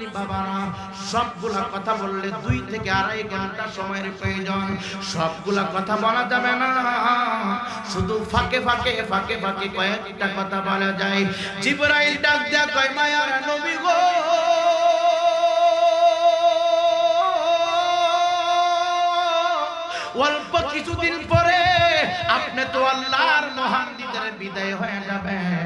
মুসল্লি বাবারা, সবগুলা কথা বললে দুই থেকে আড়াই ঘণ্টা সময়ের প্রয়োজন। সবগুলা কথা বলা যাবে না। শুধু ফাঁকে ফাঁকে ফাঁকে ফাঁকে কয়েকটা কথা বলা যায়। জিবরাইল ডাক দেয়া কয়, মায়ার নবী গো! অল্প কিছুদিন পরে আপনি তো আল্লাহর মহান দিদারে বিদায় হয়ে যাবেন।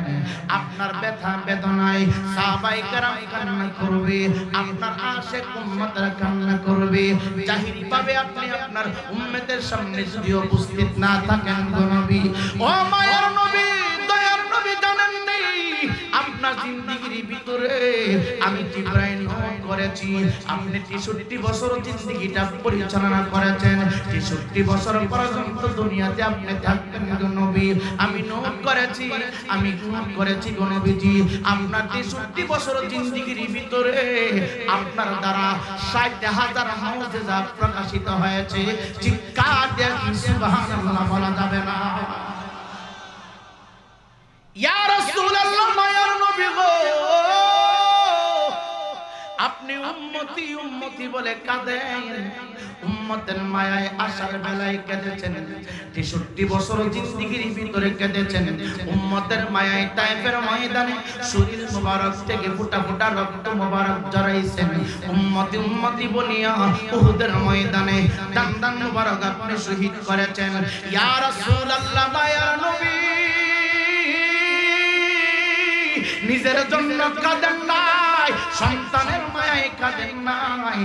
আপনার ব্যথা বেদনায় সাবাই কারাম কান্না করবে, আপনার আশেক উম্মতরা কান্না করবে। জাহির পাবে আপনি আপনার উম্মতের সামনে যদি উপস্থিত না থাকেন গো নবী, ও মায়ের নবী, দয়ার নবী জানেন নেই, আপনার জিন্দেগি ভিতরে আমি জিব্রাইল নয় করেছি। আপনি 63 বছর জিন্দিগিটা পরিচালনা করেছেন। 63 বছর পর্যন্ত দুনিয়াতে আপনি থাকতেন গো নবী। আমি নোট করেছি, আমি নোট করেছি গো নবীজি। আপনার 63 বছর জিন্দিগির ভিতরে আপনার দ্বারা 60 হাজার মুজিজা প্রকাশিত হয়েছে। উম্মতি উম্মতি বলে কাঁদেন। উম্মতের মায়ায় আসার বেলায় কেঁদেছেন। তেষট্টি বছর জিন্দিগির ভিতরে কেঁদেছেন। উম্মতের মায়ায় টাইপের ময়দানে শরীর মোবারক থেকে ফুটা ফুটা রক্ত মোবারক জড়াইছেন। উম্মতি উম্মতি বলিয়া উহুদের ময়দানে দান দান মোবারক আপনি শহীদ করেছেন। ইয়া রাসূলুল্লাহ মায়ার নবী, নিজের জন্য কাঁদেন নাই। কাঁদেন নাই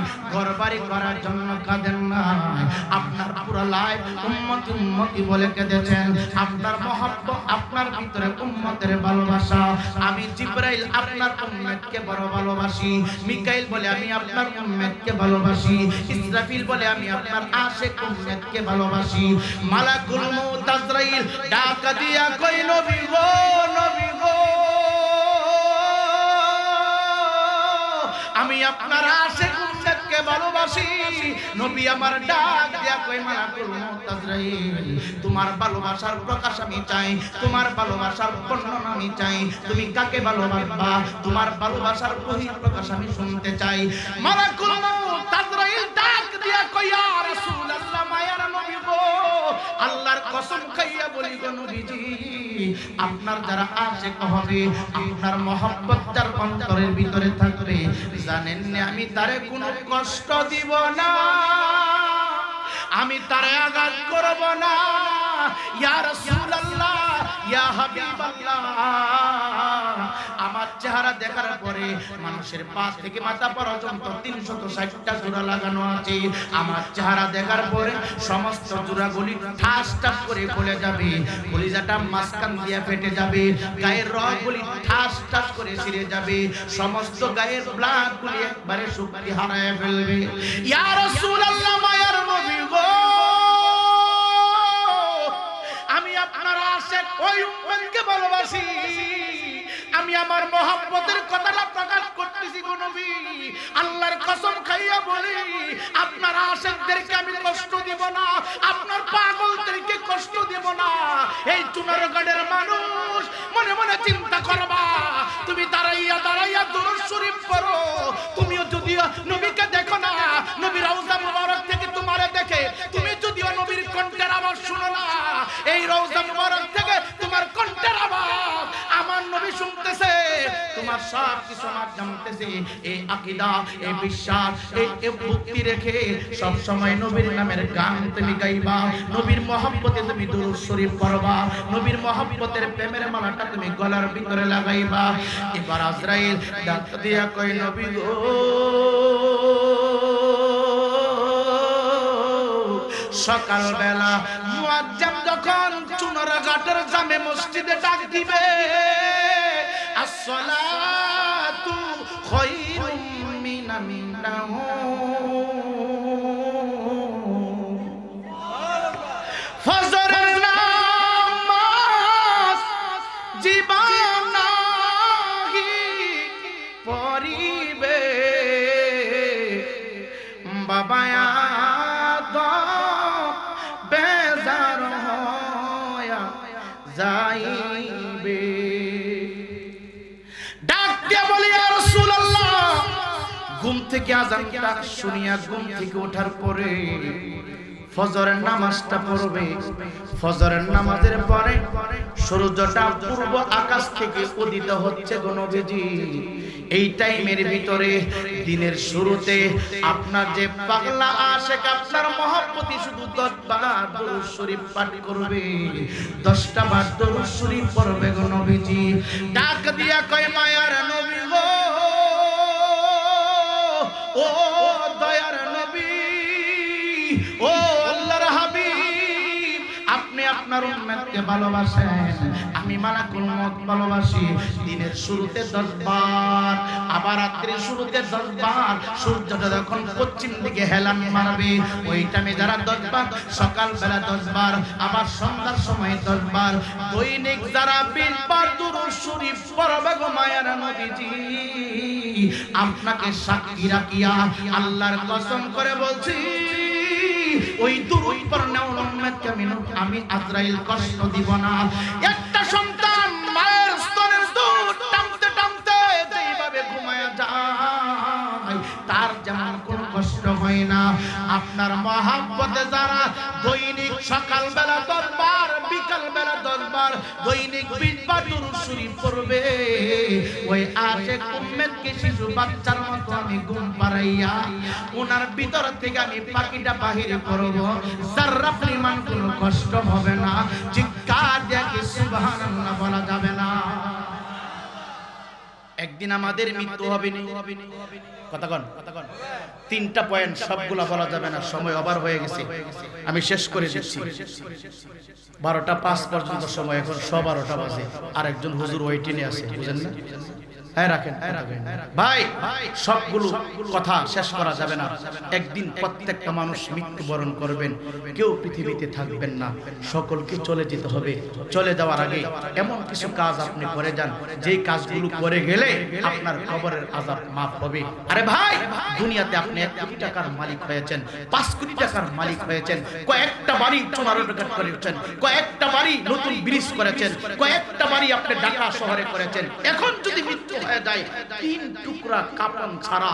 করার জন্য কাঁদেন নাই। আপনার পুরো লাইফ উম্মতি উম্মতি বলে কেঁদেছেন। আপনার আপনার ভিতরে উম্মতের ভালোবাসা। আমি জিব্রাইল আপনার বড় ভালোবাসি। মিকাইল বলে আমি আপনার উম্মতকে ভালোবাসি। ইসরাফিল বলে আমি আপনার আশেক উম্মতকে ভালোবাসি। মালাকুল মউত আজরাইল ডাক দিয়া কই নবী গো, নবী আমি আপনার উম্মতকে ভালোবাসি। নবী আমার ডাক দিয়া কই মালাকুল তোমার ভালোবাসার প্রকাশ আমি চাই তোমার ভালোবাসার বর্ণনা আমি চাই তুমি কাকে ভালোবাসবা? তোমার ভালোবাসার বহির প্রকাশ আমি শুনতে চাই। মালাকুল আজরাইল ডাক দিয়া কই ইয়া রাসূলুল্লাহ মায়ার নবী গো আল্লাহর কসম খাইয়া বলি গো নবীজি আপনার যারা আশেক হবে, আপনার মহব্বত যার অন্তরের ভিতরে থাকবে, জানেন না আমি তারে কোনো কষ্ট দিব না। আমি তারে আঘাত করব না। ইয়া রাসূলুল্লাহ, ইয়া হাবিবাল্লাহ। আমার চেহারা দেখার পরে মানুষের পা থেকে মাথা পর্যন্ত 360টা জোড়া লাগানো আছে। আমার চেহারা দেখার পরে সমস্ত জোড়াগুলি ঠাস ঠাস করে খুলে যাবে। কলিজাটা মাঝখান দিয়ে ফেটে যাবে। গায়ের রগগুলি ঠাস ঠাস করে ছিঁড়ে যাবে। সমস্ত গায়ের ব্লাডগুলি একবারে শক্তি হারায় ফেলবে। ইয়া রাসূলুল্লাহ আমার মহব্বতের কথাটা প্রকাশ করতেছি নবী। আল্লাহর কসম খাইয়া বলি, আপনার আশেকদেরকে আমি কষ্ট দিব না, আপনার পাগলদেরকে কষ্ট দিব না। এই চুনারগড়ের মানুষ, মনে মনে চিন্তা করবা, তুমি দাঁড়াইয়া দাঁড়াইয়া দুরূদ শরীফ পড়ো। তুমিও যদিও নবীকে দেখো না নবী রওজা মুবারক থেকে তোমারে দেখে, তুমি যদিও নবীর কণ্ঠের আওয়াজ শুনো না, এই রওজা মুবারক থেকে তোমার কণ্ঠের আওয়াজ আমার নবী শুনতেছে। তোমার সব কিছু আমার জানতেছে। এই আকীদা, এই বিশ্বাস, এই ভক্তি রেখে সব সময় নবীর নামের গান তুমি গাইবা, নবীর মহব্বতে তুমি দুরূদ শরীফ পড়বা, নবীর মহব্বতের প্রেমের মালাটা তুমি গলার ভিতরে লাগাইবা। এবার আজরাইল ডাক দিয়া কই নবী গো, সকালবেলা মুয়াজ্জাম যখন চুনরা ঘাটের জামে মসজিদে ডাক দিবে। আসসালাতু খায়রুম মিনান নাওম ফজরের নামাজ জীবনাহি পরিবে বাবা যাইবে। আর থেকে আজানটা শুনিয়া ঘুম থেকে ওঠার পরে ফজরের নামাজটা পড়বে। ফজরের নামাজের পরে সূর্যটা পূর্ব আকাশ থেকে উদিত হচ্ছে গণবেজি এই টাইমের ভিতরে দিনের শুরুতে আপনার যে পাগলা আশেক, আপনার মহাপতি শুধু শরীফ পাঠ করবে। দশটা বার দরুদ শরীফ পড়বে গণবেজি ডাক দিয়া কয়, মায়ার নবী ও দয়ার নবী। উম্মতকে ভালোবাসেন। আমি মালাকুল মত ভালোবাসি। দিনের শুরুতে 10 বার আবার রাত্রির শুরুতে 10 বার সূর্যটা যখন পশ্চিম দিকে হেলান মারবে, ওই টাইমে যারা 10 বার সকাল বেলা 10 বার আবার সন্ধ্যার সময় 10 বার দৈনিক যারা 20 বার দুরূদ শরীফ পড়বে গো আপনাকে সাক্ষী রাখিয়া আল্লাহর কসম করে বলছি ওই দুরুদ পড়না উম্মতকে মিনুন আমি আজরাইল কষ্ট দিব না। একটা সন্তান মায়ের স্তনের দুধ টানতে টানতে যেইভাবে ঘুমায়া যায়, তার যেমন কোনো কষ্ট হয় না। আপনার মহাব্বতে যারা দৈনিক সকাল বেলা দরবার বিকাল বেলা দরবার দৈনিক পড়বে। ওই শিশু বাচ্চার মতো আমি ঘুম পাড়াইয়া ওনার ভিতর থেকে আমি পাখিটা বাহির করব সারা পরিমাণ কোনো কষ্ট হবে না। চিৎকার দেখে সুবহানাল্লাহ বলা যাবে না। একদিন আমাদের মৃত্যু হবে কথা কন তিনটা পয়েন্ট সবগুলা বলা যাবে না সময় অবার হয়ে গেছে। আমি শেষ করে দিচ্ছি। বারোটা পাঁচ পর্যন্ত সময় এখন স বারোটা বাজে। আর একজন হুজুর ওয়েটিনে আছে বুঝেন না? আপনার কবরের আজাব মাফ হবে। আরে ভাই, দুনিয়াতে আপনি এক কোটি টাকার মালিক হয়েছেন, পাঁচ কোটি টাকার মালিক হয়েছেন, কয়েকটা বাড়ি করেছেন, কয়েকটা বাড়ি নতুন ব্রিজ করেছেন, কয়েকটা বাড়ি আপনি ঢাকা শহরে করেছেন। এখন যদি মৃত্যু হয়ে যায় তিন টুকরা কাপন ছাড়া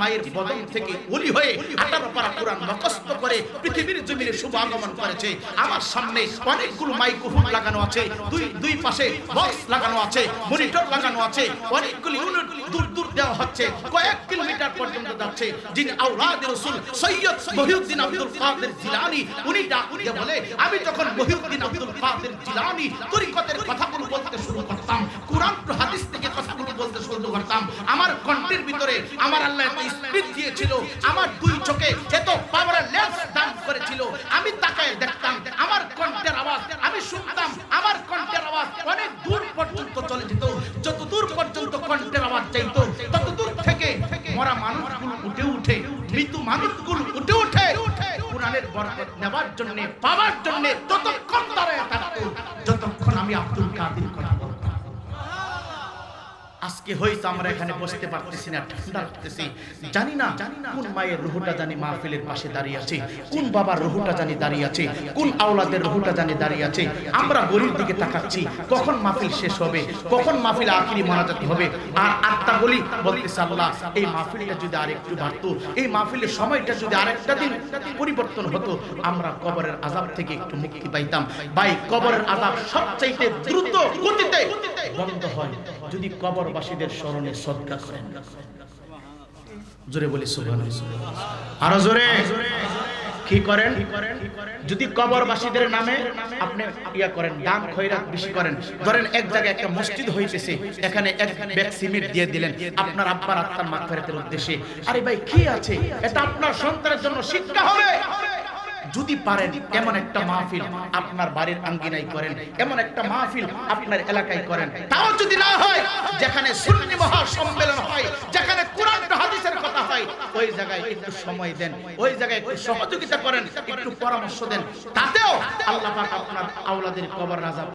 মায়ের বদন থেকে ওলি হয়ে 18 পারা কোরআন মুখস্থ করে পৃথিবীর জমিনে শুভ আগমন করেছে। আমার সামনে অনেকগুলো মাইক্রোফোন লাগানো আছে, দুই দুই পাশে লাগানো আছে, মনিটর লাগানো আছে অনেকগুলি ইউনিট দূর দূর দেওয়া হচ্ছে, কয়েক কিলোমিটার পর্যন্ত যাচ্ছে। যিনি আওলাদ রাসূল, সৈয়দ মহিউদ্দিন আব্দুল কাদের জিলানী, উনি ডাক দিয়ে বলে, আমি যখন মহিউদ্দিন আব্দুল কাদের জিলানী তরিকতের কথাগুলো বলতে শুরু করতাম, কোরআন ও হাদিস থেকে কথাগুলো বলতে শুরু করতাম, আমার কণ্ঠের ভিতরে আমার আল্লাহ এত স্পিড দিয়েছিল, আমার দুই চোখে এত পাওয়ারের লেন্স দান করেছিল, আমি তাকায় দেখতাম, আমার কণ্ঠের আওয়াজ, আমি শুনতাম, আমার কণ্ঠের আওয়াজ অনেক দূর পর্যন্ত চলে যেত যত দূর পর্যন্ত কণ্ঠের আওয়াজ চাইত ততদূর থেকে মরা মানুষগুলো উঠে উঠে মৃত্যু মানুষগুলো উঠে উঠে কোরআনের বরকত নেবার জন্য, পাওয়ার জন্য ততক্ষণ দাঁড়ায় থাকতো, যতক্ষণ আমি আব্দুল কাদির কথা বলতাম। আজকে হয়তো আমরা এখানে বসতে পারতেছি না, ঠান্ডা লাগতেছি। জানি না কোন মায়ের রুহুটা জানি মাহফিলের পাশে দাঁড়িয়ে আছে, কোন বাবার রুহুটা জানি দাঁড়িয়ে আছে, কোন আওলাদের রুহুটা জানি দাঁড়িয়ে আছে। আমরা গরির দিকে তাকাচ্ছি, কখন মাহফিল শেষ হবে, কখন মাহফিল আখিরি মোনাজাত হবে? আর আত্মা বলি বলতেছে আল্লাহ, এই মাহফিলটা যদি আরেকটু বাড়তো, এই মাহফিলের সময়টা যদি আরেকটা দিন পরিবর্তন হতো, আমরা কবরের আজাব থেকে একটু মুক্তি পাইতাম। ভাই, কবরের আজাব সবচাইতে দ্রুত গতিতে বন্ধ হয়। যদি কবরবাসীদের স্মরণে সদকা করেন। জোরে বলি সুবহানাল্লাহ। আরও জোরে। কি করেন? যদি কবরবাসীদের নামে আপনি ইয়া করেন, দান খয়রাত বেশি করেন, ধরেন এক জায়গায় একটা মসজিদ হইতেছে, এখানে এক ব্যাগ সিমেন্ট দিয়ে দিলেন, আপনার আব্বার আত্মার মাগফিরাতের উদ্দেশ্যে, আরে ভাই, কি আছে? এটা আপনার সন্তানের জন্য শিক্ষা হবে। যদি পারেন এমন একটা মাহফিল আপনার বাড়ির আঙ্গিনায় করেন এমন একটা মাহফিল আপনার এলাকায় করেন। তাও যদি না হয়, যেখানে সুন্নি মহা সম্মেলন হয়, যেখানে কোরআন হাদিসের কথা হয়, ওই জায়গায় একটু সময় দেন, ওই জায়গায় একটু সহযোগিতা করেন, একটু পরামর্শ দেন। তাতেও আল্লাহ পাক আপনার আওলাদের কবর রাজা